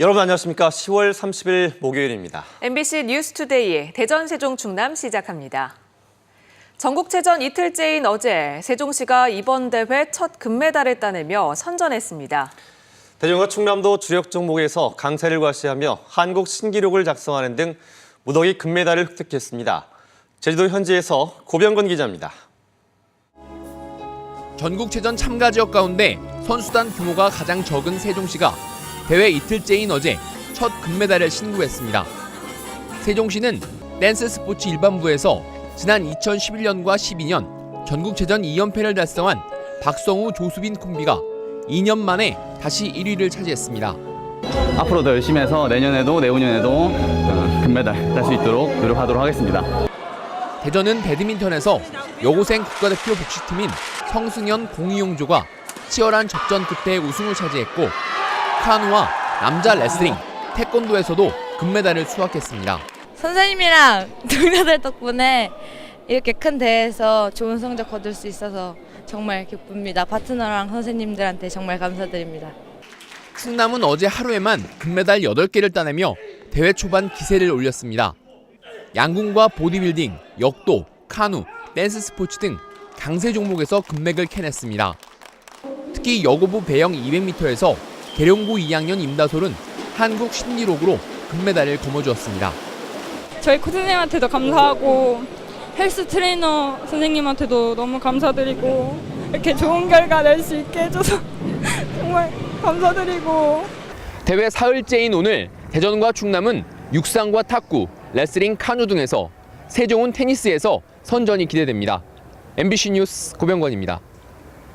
여러분 안녕하십니까? 10월 30일 목요일입니다. MBC 뉴스투데이의 대전 세종 충남 시작합니다. 전국체전 이틀째인 어제 세종시가 이번 대회 첫 금메달을 따내며 선전했습니다. 대전과 충남도 주력 종목에서 강세를 과시하며 한국 신기록을 작성하는 등 무더기 금메달을 획득했습니다. 제주도 현지에서 고병건 기자입니다. 전국체전 참가 지역 가운데 선수단 규모가 가장 적은 세종시가 대회 이틀째인 어제 첫 금메달을 신고했습니다. 세종시는 댄스 스포츠 일반부에서 지난 2011년과 12년 전국체전 2연패를 달성한 박성우 조수빈 콤비가 2년 만에 다시 1위를 차지했습니다. 앞으로 더 열심히 해서 내년에도 내후년에도 어, 금메달 딸 수 있도록 노력하도록 하겠습니다. 대전은 배드민턴에서 여고생 국가대표 복식팀인 성승현 공이용조가 치열한 접전 끝에 우승을 차지했고 카누와 남자 레슬링, 태권도에서도 금메달을 수확했습니다. 선생님이랑 동료들 덕분에 이렇게 큰 대회에서 좋은 성적 거둘 수 있어서 정말 기쁩니다. 파트너랑 선생님들한테 정말 감사드립니다. 충남은 어제 하루에만 금메달 8개를 따내며 대회 초반 기세를 올렸습니다. 양궁과 보디빌딩, 역도, 카누, 댄스 스포츠 등 강세 종목에서 금맥을 캐냈습니다. 특히 여고부 배영 200m에서 계룡고 2학년 임다솔은 한국 신기록으로 금메달을 거머쥐었습니다. 저희 코치님한테도 감사하고 헬스 트레이너 선생님한테도 너무 감사드리고 이렇게 좋은 결과 낼 수 있게 해줘서 정말 감사드리고 대회 사흘째인 오늘 대전과 충남은 육상과 탁구, 레슬링, 카누 등에서 세종은 테니스에서 선전이 기대됩니다. MBC 뉴스 고병건입니다.